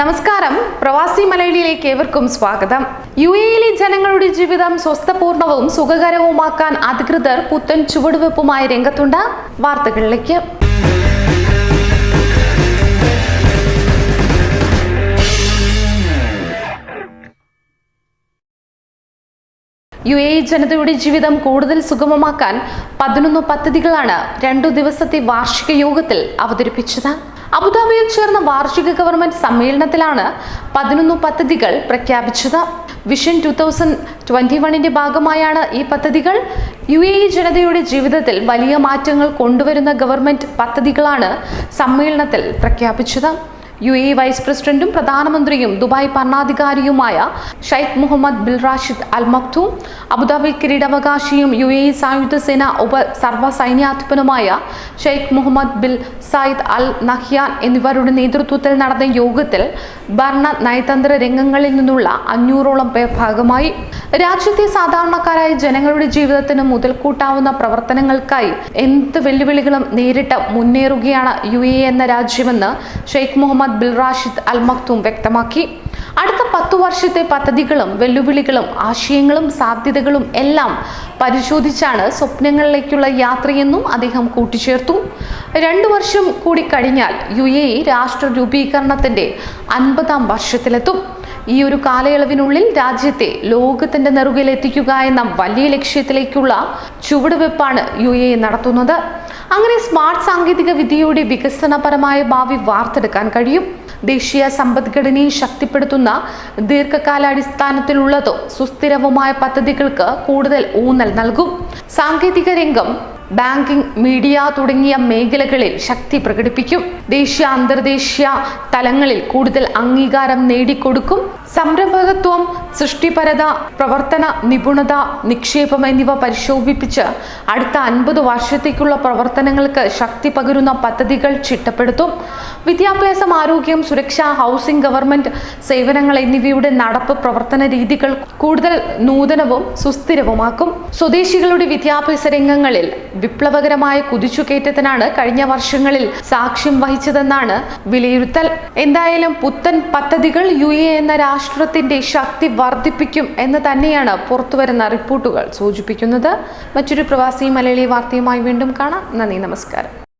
നമസ്കാരം. പ്രവാസി മലയാളിയിലേക്ക് ഏവർക്കും സ്വാഗതം. യു എയിലെ ജനങ്ങളുടെ ജീവിതം സ്വസ്ഥപൂർണവും സുഖകരവുമാക്കാൻ അധികൃതർ പുത്തൻ ചുവടുവെപ്പുമായി രംഗത്തുണ്ട്. വാർത്തകളിലേക്ക്. യു എ ജനതയുടെ ജീവിതം കൂടുതൽ സുഗമമാക്കാൻ പതിനൊന്ന് പദ്ധതികളാണ് രണ്ടു ദിവസത്തെ വാർഷിക യോഗത്തിൽ അവതരിപ്പിച്ചത്. അബുദാബിയിൽ ചേർന്ന വാർഷിക ഗവൺമെന്റ് സമ്മേളനത്തിലാണ് പതിനൊന്ന് പദ്ധതികൾ പ്രഖ്യാപിച്ചത്. വിഷൻ ടു തൗസൻഡ് ട്വന്റി വണ്ണിന്റെ ഭാഗമായാണ് ഈ പദ്ധതികൾ. യു എ ഇ ജനതയുടെ ജീവിതത്തിൽ വലിയ മാറ്റങ്ങൾ കൊണ്ടുവരുന്ന ഗവൺമെന്റ് പദ്ധതികളാണ് സമ്മേളനത്തിൽ പ്രഖ്യാപിച്ചത്. യു എ വൈസ് പ്രസിഡന്റും പ്രധാനമന്ത്രിയും Dubai ഭരണാധികാരിയുമായ Sheikh Mohammed bin Rashid Al Maktoum Abu Dhabi കിരീടാവകാശിയും U A സായുധ സേന ഉപ സർവ സൈന്യാധിപനുമായ Sheikh Mohammed bin Zayed Al Nahyan എന്നിവരുടെ നേതൃത്വത്തിൽ നടന്ന യോഗത്തിൽ ഭരണ നയതന്ത്ര രംഗങ്ങളിൽ നിന്നുള്ള അഞ്ഞൂറോളം പേർ ഭാഗമായി. രാജ്യത്തെ സാധാരണക്കാരായ ജനങ്ങളുടെ ജീവിതത്തിന് മുതൽക്കൂട്ടാവുന്ന പ്രവർത്തനങ്ങൾക്കായി എന്ത് വെല്ലുവിളികളും നേരിട്ട് മുന്നേറുകയാണ് യു എ എന്ന രാജ്യമെന്ന് Sheikh Mohammed bin Rashid Al Maktoum വ്യക്തമാക്കി. അടുത്ത പത്തു വർഷത്തെ പദ്ധതികളും വെല്ലുവിളികളും ആശയങ്ങളും സാധ്യതകളും എല്ലാം പരിശോധിച്ചാണ് സ്വപ്നങ്ങളിലേക്കുള്ള യാത്രയെന്നും അദ്ദേഹം കൂട്ടിച്ചേർത്തു. രണ്ടു വർഷം കൂടി കഴിഞ്ഞാൽ യു എ രാഷ്ട്ര രൂപീകരണത്തിന്റെ അൻപതാം വർഷത്തിലെത്തും. ഈ ഒരു കാലയളവിനുള്ളിൽ രാജ്യത്തെ ലോകത്തിന്റെ നെറുകയിൽ എത്തിക്കുക എന്ന വലിയ ലക്ഷ്യത്തിലേക്കുള്ള ചുവടുവെപ്പാണ് യു എ നടത്തുന്നത്. അങ്ങനെ സ്മാർട്ട് സാങ്കേതിക വിദ്യയുടെ വികസനപരമായ ഭാവി വാർത്തെടുക്കാൻ കഴിയും. ദേശീയ സമ്പദ്ഘടനയെ ശക്തിപ്പെടുത്തുന്ന ദീർഘകാലാടിസ്ഥാനത്തിലുള്ളതോ സുസ്ഥിരവുമായ പദ്ധതികൾക്ക് കൂടുതൽ ഊന്നൽ നൽകും സാങ്കേതിക രംഗം ബാങ്കിംഗ് മീഡിയ തുടങ്ങിയ മേഖലകളിൽ ശക്തി പ്രകടിപ്പിക്കും. ദേശീയ അന്തർദേശീയ തലങ്ങളിൽ കൂടുതൽ അംഗീകാരം നേടിക്കൊടുക്കും. സംരംഭകത്വം സൃഷ്ടിപരത പ്രവർത്തന നിപുണത നിക്ഷേപം എന്നിവ പരിശോഭിപ്പിച്ച് അടുത്ത അൻപത് വർഷത്തേക്കുള്ള പ്രവർത്തനങ്ങൾക്ക് ശക്തി പകരുന്ന പദ്ധതികൾ ചിട്ടപ്പെടുത്തും. വിദ്യാഭ്യാസം ആരോഗ്യം സുരക്ഷ ഹൗസിംഗ് ഗവൺമെന്റ് സേവനങ്ങൾ എന്നിവയുടെ നടപ്പ് പ്രവർത്തന രീതികൾ കൂടുതൽ നൂതനവും സുസ്ഥിരവുമാക്കും. സ്വദേശികളുടെ വിദ്യാഭ്യാസ രംഗങ്ങളിൽ വിപ്ലവകരമായ കുതിച്ചുകയറ്റത്തിനാണ് കഴിഞ്ഞ വർഷങ്ങളിൽ സാക്ഷ്യം വഹിച്ചതെന്നാണ് വിലയിരുത്തൽ. എന്തായാലും പുത്തൻ പദ്ധതികൾ യു എ എന്ന രാഷ്ട്രത്തിന്റെ ശക്തി വർദ്ധിപ്പിക്കും എന്ന് തന്നെയാണ് പുറത്തുവരുന്ന റിപ്പോർട്ടുകൾ സൂചിപ്പിക്കുന്നത്. മറ്റൊരു പ്രവാസി മലയാളി വാർത്തയുമായി വീണ്ടും കാണാം. നന്ദി നമസ്കാരം.